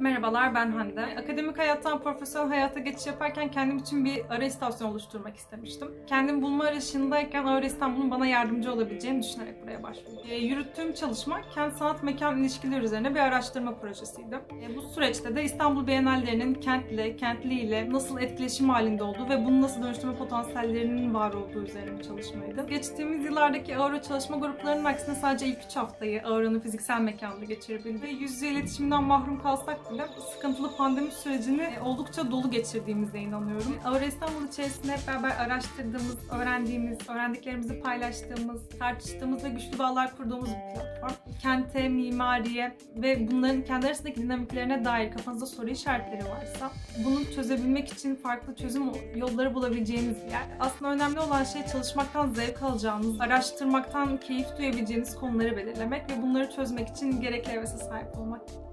Merhabalar ben Hande. Akademik hayattan profesyonel hayata geçiş yaparken kendim için bir ara istasyon oluşturmak istemiştim. Kendim bulma arayışındayken Ağır İstanbul'un bana yardımcı olabileceğini düşünerek buraya başvurdum. E, yürüttüğüm çalışma kent sanat mekan ilişkileri üzerine bir araştırma projesiydi. E, bu süreçte de İstanbul Bienallerinin kentle, kentliyle nasıl etkileşim halinde olduğu ve bunu nasıl dönüştürme potansiyellerinin var olduğu üzerine bir çalışmaydı. Geçtiğimiz yıllardaki Ağrı çalışma gruplarının aksine sadece ilk 3 haftayı Ağrı'nın fiziksel mekanda geçirebildi. Yüz yüze iletişimden mahrum kalsak bile sıkıntılı pandemi sürecini oldukça dolu geçirdiğimize inanıyorum. Ağrı İstanbul içerisinde hep beraber araştırdığımız, öğrendiğimiz, öğrendiklerimizi paylaştığımız, tartıştığımız ve güçlü bağlar kurduğumuz bir platform. Kente, mimariye ve bunların kendi arasındaki dinamiklerine dair kafanızda soru işaretleri varsa bunu çözebilmek için farklı çözüm yolları bulabileceğiniz bir yer. Aslında önemli olan şey çalışmaktan zevk alacağınız, araştırmaktan keyif duyabileceğiniz konuları belirlemek ve bunları çözmek için gerekli hevese sahip olmak.